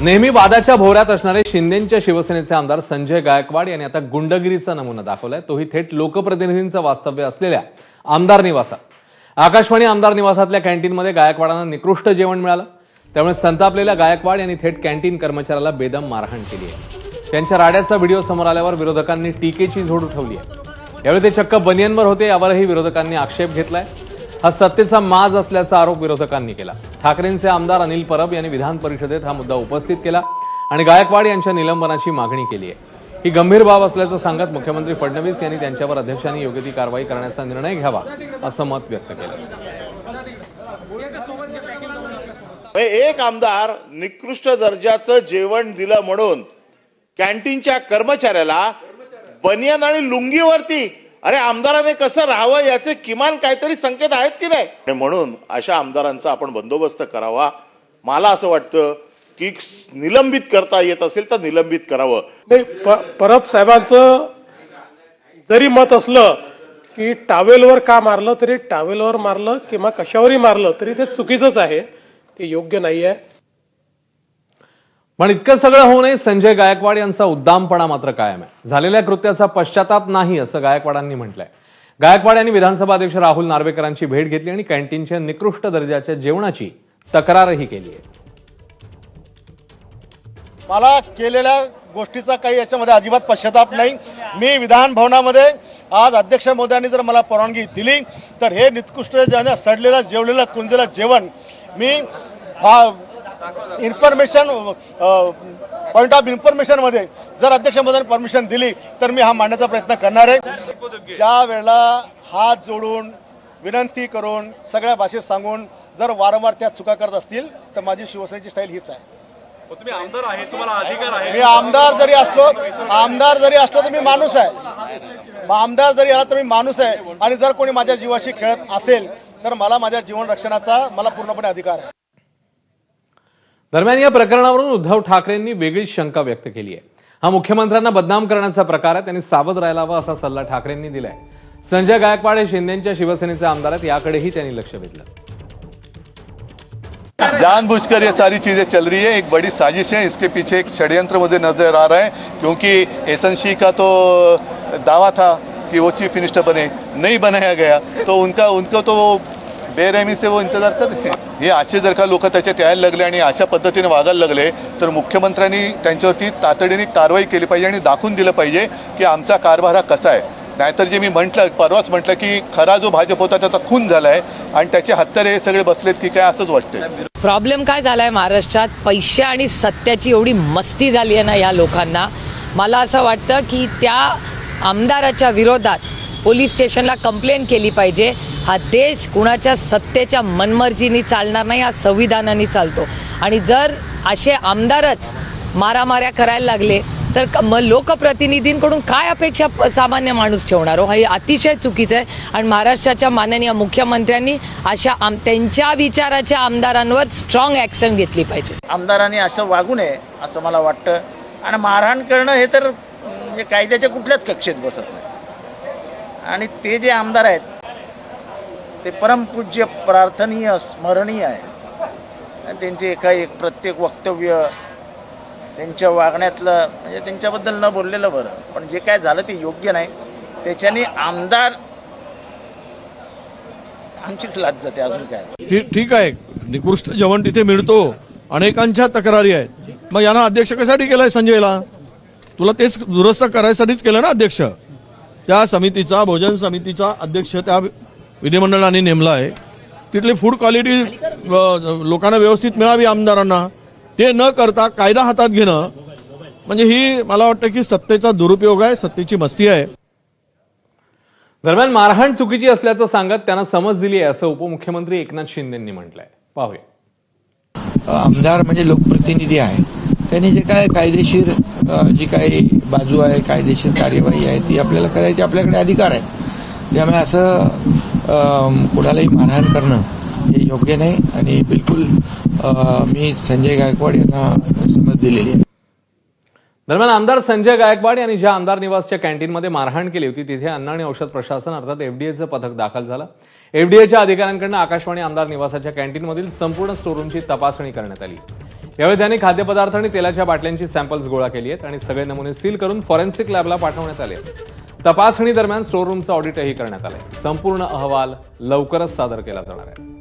नेहमी वादाच्या भोवऱ्यात असणारे शिंदेच्या शिवसेनेचे आमदार संजय गायकवाड यांनी आता गुंडगिरीचा नमुना दाखवलाय. तोही थेट लोकप्रतिनिधींचं वास्तव्य असलेल्या आमदार निवासात. आकाशवाणी आमदार निवासातल्या कॅन्टीनमध्ये गायकवाडांना निकृष्ट जेवण मिळालं. त्यामुळे संतापलेल्या गायकवाड यांनी थेट कॅन्टीन कर्मचाऱ्याला बेदम मारहाण केली आहे. त्यांच्या राड्याचा व्हिडिओ समोर आल्यावर विरोधकांनी टीकेची झोड उठवली आहे. यावेळी ते चक्क बनियनवर होते यावरही विरोधकांनी आक्षेप घेतलाय. हा सत्तेचा माज असल्याचा आरोप विरोधकांनी केला. ठाकरेंचे आमदार अनिल परब यांनी विधान परिषदेत हा मुद्दा उपस्थित केला आणि गायकवाड यांच्या निलंबनाची मागणी केली आहे. ही गंभीर बाब असल्याचं सांगत मुख्यमंत्री फडणवीस यांनी त्यांच्यावर अध्यक्षांनी योग्य ती कारवाई करण्याचा निर्णय घ्यावा असं मत व्यक्त केलं. एक आमदार निकृष्ट दर्जाचं जेवण दिलं म्हणून कॅन्टीनच्या कर्मचाऱ्याला बनियन आणि लुंगीवरती अरे आमदाराने कसं राहावं याचे किमान काहीतरी संकेत आहेत की नाही? आणि म्हणून अशा आमदारांचा आपण बंदोबस्त करावा. मला असं वाटतं की निलंबित करता येत असेल तर निलंबित करावं. नाही परब साहेबांचं जरी मत असलं की टावेलवर का मारलं तरी टावेलवर मारलं किंवा कशावरही मारलं तरी ते चुकीचंच आहे. ते योग्य नाही आहे पण इतकं सगळं होऊनही संजय गायकवाड यांचा उद्दामपणा मात्र कायम आहे. झालेल्या कृत्याचा पश्चाताप नाही असं गायकवाडांनी म्हटलंय. गायकवाड यांनी विधानसभा अध्यक्ष राहुल नार्वेकरांची भेट घेतली आणि कॅन्टीनच्या निकृष्ट दर्जाच्या जेवणाची तक्रारही केली आहे. मला केलेल्या गोष्टीचा काही याच्यामध्ये अजिबात पश्चाताप नाही. मी विधान भवनामध्ये आज अध्यक्ष महोदयांनी जर मला परवानगी दिली तर हे निकृष्ट सडलेलं जेवलेलं कुंजलेलं जेवण मी इन्फॉर्मेशन पॉईंट ऑफ इन्फॉर्मेशनमध्ये जर अध्यक्ष महोदयांनी परमिशन दिली तर मी हा मांडण्याचा प्रयत्न करणार आहे. ज्या वेळेला हात जोडून विनंती करून सगळ्या भाषेत सांगून जर वारंवार त्या चुका करत असतील तर माझी शिवसेनेची स्टाईल हीच आहे. तुम्ही आमदार आहे तुम्हाला अधिकार आहे. मी आमदार जरी असलो आमदार जरी असलो तर मी माणूस आहे. आमदार जरी आला तर मी माणूस आहे. आणि जर कोणी माझ्या जीवाशी खेळत असेल तर मला माझ्या जीवन रक्षणाचा मला पूर्णपणे अधिकार आहे. दरम्यान या प्रकरणावरून उद्धव ठाकरेंनी वेगळीच शंका व्यक्त केली आहे. हा मुख्यमंत्र्यांना बदनाम करण्याचा प्रकार आहे. त्यांनी सावध राहायला हवा असा सल्ला ठाकरेंनी दिलाय. संजय गायकवाड हे शिंदेच्या शिवसेनेचे आमदार आहेत. याकडेही त्यांनी लक्ष वेधलं. जानबूझकर ये सारी चीजें चल रही है. एक बड़ी साजिश है. इसके पीछे एक षड्यंत्र मुझे नजर आ रहा है क्योंकि एसएनसी का तो दावा था कि वो चीफ मिनिस्टर बने नहीं बनाया गया. तो उनका उनको तो वो बेरहमी से वो इंतजार कर रहे हैं हे असे जर का लोक त्याच्यात यायला लागले आणि अशा पद्धतीने वागायला लागले तर मुख्यमंत्र्यांनी त्यांच्यावरती तातडीने कारवाई केली पाहिजे आणि दाखवून दिलं पाहिजे की आमचा कारभार हा कसा आहे. नाहीतर जे मी म्हटलं परवाच म्हटलं की खरा जो भाजप होता त्याचा खून झाला आहे आणि त्याचे हत्यारे हे सगळे बसलेत की काय असंच वाटतंय. प्रॉब्लेम काय झालाय महाराष्ट्रात? पैसे आणि सत्याची एवढी मस्ती झाली आहे ना या लोकांना. मला असं वाटतं की त्या आमदाराच्या विरोधात पोलीस स्टेशनला कंप्लेन केली पाहिजे. हा देश कुणाच्या सत्तेच्या मनमर्जीनी चालणार नाही हा संविधानाने चालतो. आणि जर असे आमदारच मारामाऱ्या करायला लागले तर मग लोकप्रतिनिधींकडून काय अपेक्षा सामान्य माणूस ठेवणार हो? हे अतिशय चुकीचं आहे. आणि महाराष्ट्राच्या माननीय मुख्यमंत्र्यांनी अशा आम त्यांच्या विचाराच्या आमदारांवर स्ट्रॉंग ॲक्शन घेतली पाहिजे. आमदारांनी असं वागू नये असं मला वाटतं. आणि मारहाण करणं हे तर म्हणजे कायद्याच्या कुठल्याच कक्षेत बसत नाही. आणि ते जे आमदार आहेत ते परमपूज्य प्रार्थनीय स्मरणीय आहे आणि त्यांचे एका एक प्रत्येक वक्तव्य त्यांच्या वागण्यातलं म्हणजे त्यांच्याबद्दल न बोललेलं बरं पण जे काय झालं ते योग्य नाही. त्याच्याने आमदार आमचीच लाज जाते अजून काय. ठीक ठीक आहे. निकृष्ट जेवण तिथे मिळतो. अनेकांच्या तक्रारी आहेत. मग यांना अध्यक्ष कशासाठी केलाय संजयला? तुला तेच दुरुस्त करायसाठीच केलं ना अध्यक्ष? त्या समितीचा भोजन समितीचा अध्यक्ष त्या विधिमंडळाने नेमला आहे. तिथली फूड क्वालिटी लोकांना व्यवस्थित मिळावी आमदारांना. ते न करता कायदा हातात घेणं. म्हणजे ही मला वाटतं की सत्तेचा दुरुपयोग आहे सत्तेची मस्ती आहे. दरम्यान मारहाण चुकीची असल्याचं सांगत त्यांना समज दिली आहे असं उपमुख्यमंत्री एकनाथ शिंदेंनी म्हटलंय. पाहूया. आमदार म्हणजे लोकप्रतिनिधी आहे. त्यांनी जे काय कायदेशीर जी काही बाजू आहे कायदेशीर कार्यवाही आहे ती आपल्याला करायची आपल्याकडे अधिकार आहे. त्यामुळे असं कुणालाही मारहाण करणं हे योग्य नाही आणि बिलकुल मी संजय गायकवाड यांना समज दिलेली आहे. दरम्यान आमदार संजय गायकवाड यांनी ज्या आमदार निवासच्या कॅन्टीनमध्ये मारहाण केली होती तिथे अन्न आणि औषध प्रशासन अर्थात एफडीएचं पथक दाखल झालं. एफडीएच्या अधिकाऱ्यांकडनं आकाशवाणी आमदार निवासाच्या कॅन्टीनमधील संपूर्ण स्टोरूमची तपासणी करण्यात आली. यावेळी त्यांनी खाद्यपदार्थ आणि तेलाच्या बाटल्यांची सॅम्पल्स गोळा केली आहेत आणि सगळे नमुने सील करून फॉरेन्सिक लॅबला पाठवण्यात आले तपासणी दरम्यान स्टोर रूमचं ऑडिटही करण्यात आलंय. संपूर्ण अहवाल लवकरच सादर केला जाणार आहे.